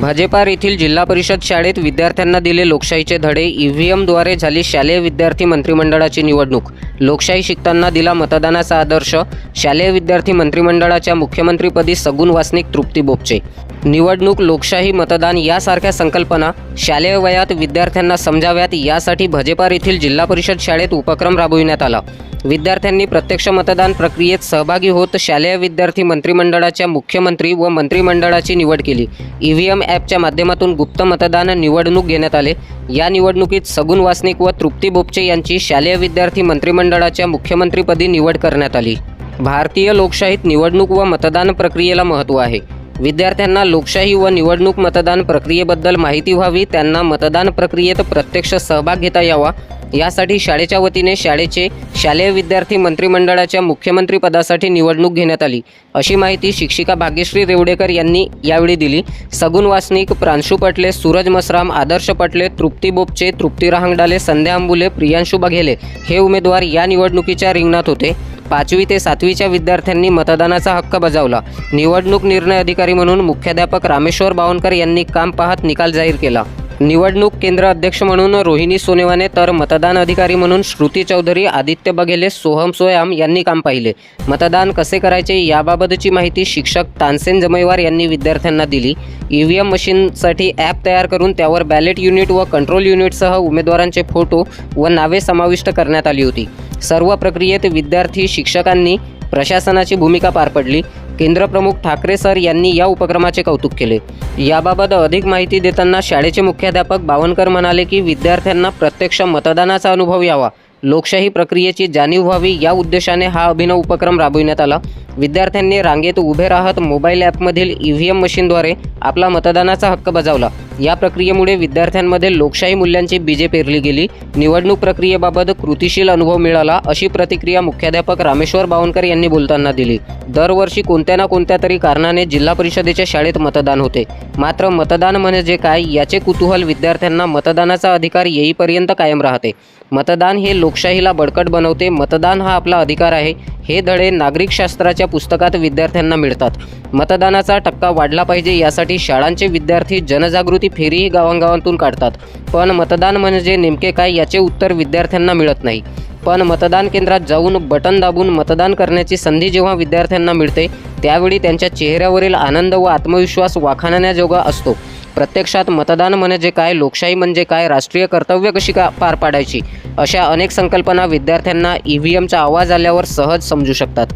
भाजेपार येथील जिल्हा परिषद शाळेत विद्यार्थ्यांना दिले लोकशाहीचे धडे. ईव्हीएमद्वारे झाली शालेय विद्यार्थी मंत्रिमंडळाची निवडणूक. लोकशाही शिकताना दिला मतदानाचा आदर्श. शालेय विद्यार्थी मंत्रिमंडळाच्या मुख्यमंत्रीपदी सगुण वासनिक तृप्ती बोपचे. निवडणूक लोकशाही मतदान यासारख्या संकल्पना शालेय वयात विद्यार्थ्यांना समजाव्यात यासाठी भजेपार येथील जिल्हा परिषद शाळेत उपक्रम राबविण्यात आला. विद्यार्थ्यांनी प्रत्यक्ष मतदान प्रक्रियेत सहभागी होत शालेय विद्यार्थी मंत्रिमंडळाच्या मुख्यमंत्री व मंत्रिमंडळाची निवड केली. ई व्ही एम ॲपच्या माध्यमातून गुप्त मतदान निवडणूक घेण्यात आले. या निवडणुकीत सगुण वासनिक व तृप्ती बोपचे यांची शालेय विद्यार्थी मंत्रिमंडळाच्या मुख्यमंत्रीपदी निवड करण्यात आली. भारतीय लोकशाहीत निवडणूक व मतदान प्रक्रियेला महत्त्व आहे. विद्यार्थ्यांना लोकशाही व निवडणूक मतदान प्रक्रियेबद्दल माहिती व्हावी त्यांना मतदान प्रक्रियेत प्रत्यक्ष सहभाग घेता यावा. यासाठी शाळेच्या वतीने शाळेचे शालेय विद्यार्थी मंत्रिमंडळाच्या मुख्यमंत्री पदासाठी निवडणूक घेण्यात आली. अशी माहिती शिक्षिका भाग्यश्री रेवडेकर यांनी यावेळी दिली. सगुण वासनिक प्रांशू पटले सूरज मसराम आदर्श पटले तृप्ती बोपचे तृप्ती रहांगडाले संध्या अंबुले प्रियांशू बघेले हे उमेदवार या निवडणुकीच्या रिंगणात होते. पाचवी ते सातवीच्या विद्यार्थ्यांनी मतदानाचा हक्क बजावला. निवडणूक निर्णय अधिकारी म्हणून मुख्याध्यापक रामेश्वर बावनकर यांनी काम पाहत निकाल जाहीर केला. निवडणूक केंद्र अध्यक्ष म्हणून रोहिणी सोनेवाने तर मतदान अधिकारी म्हणून श्रुती चौधरी आदित्य बघेले सोहम सोयाम यांनी काम पाहिले. मतदान कसे करायचे याबाबतची माहिती शिक्षक तानसेन जमैवार यांनी विद्यार्थ्यांना दिली. ई व्ही एम मशीनसाठी ॲप तयार करून त्यावर बॅलेट युनिट व कंट्रोल युनिटसह उमेदवारांचे फोटो व नावे समाविष्ट करण्यात आली होती. सर्व प्रक्रियेत विद्यार्थी शिक्षकांनी प्रशासनाची भूमिका पार पडली. केंद्रप्रमुख ठाकरे सर यांनी या उपक्रमाचे कौतुक केले. याबाबत अधिक माहिती देताना शाळेचे मुख्याध्यापक बावनकर म्हणाले की विद्यार्थ्यांना प्रत्यक्ष मतदानाचा अनुभव यावा. लोकशाही प्रक्रियेची जाणीव व्हावी या उद्देशाने हा अभिनव उपक्रम राबविण्यात आला. विद्यार्थ्यांनी रांगेत उभे राहत मोबाईल ॲपमधील ई व्ही एम मशीनद्वारे आपला मतदानाचा हक्क बजावला. या प्रक्रियेमुळे विद्यार्थ्यांमध्ये लोकशाही मूल्यांची बीजे पेरली गेली. निवडणूक प्रक्रियेबाबत कृतीशील अनुभव मिळाला अशी प्रतिक्रिया मुख्याध्यापक रामेश्वर बावनकर यांनी बोलताना दिली. दरवर्षी कोणत्या ना कोणत्या तरी कारणाने जिल्हा परिषदेच्या शाळेत मतदान होते. मात्र मतदान म्हणजे काय याचे कुतूहल विद्यार्थ्यांना मतदानाचा अधिकार येईपर्यंत कायम राहते. मतदान हे लोकशाहीला बळकट बनवते. मतदान हा आपला अधिकार आहे. हे धडे नागरिकशास्त्राच्या पुस्तकात विद्यार्थ्यांना मिळतात. मतदानाचा टक्का वाढला पाहिजे यासाठी शाळांचे विद्यार्थी जनजागृती फेरीही गावांगावांतून काढतात. पण मतदान म्हणजे नेमके काय याचे उत्तर विद्यार्थ्यांना मिळत नाही. पण मतदान केंद्रात जाऊन बटन दाबून मतदान करण्याची संधी जेव्हा विद्यार्थ्यांना मिळते त्यावेळी त्यांच्या चेहऱ्यावरील आनंद व आत्मविश्वास वाखाणण्याजोगा असतो. प्रत्यक्षात मतदान म्हणजे काय लोकशाही म्हणजे काय राष्ट्रीय कर्तव्य कशी का पार पाडायची अशा अनेक संकल्पना विद्यार्थ्यांना ई व्ही एमचा आवाज आल्यावर सहज समजू शकतात.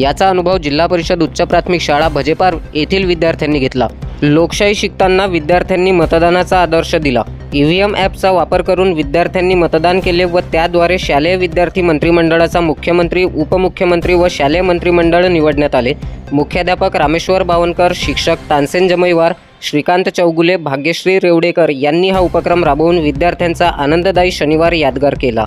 याचा अनुभव जिल्हा परिषद उच्च प्राथमिक शाळा भजेपार येथील विद्यार्थ्यांनी घेतला. लोकशाही शिकताना विद्यार्थ्यांनी मतदानाचा आदर्श दिला. ई व्ही एम ॲपचा वापर करून विद्यार्थ्यांनी मतदान केले व त्याद्वारे शालेय विद्यार्थी मंत्रिमंडळाचा मुख्यमंत्री उपमुख्यमंत्री व शालेय मंत्रिमंडळ निवडण्यात आले. मुख्याध्यापक रामेश्वर बावनकर शिक्षक तानसेन जमैवार श्रीकांत चौगुले भाग्यश्री रेवडेकर यांनी हा उपक्रम राबवून विद्यार्थ्यांचा आनंददायी शनिवार यादगार केला.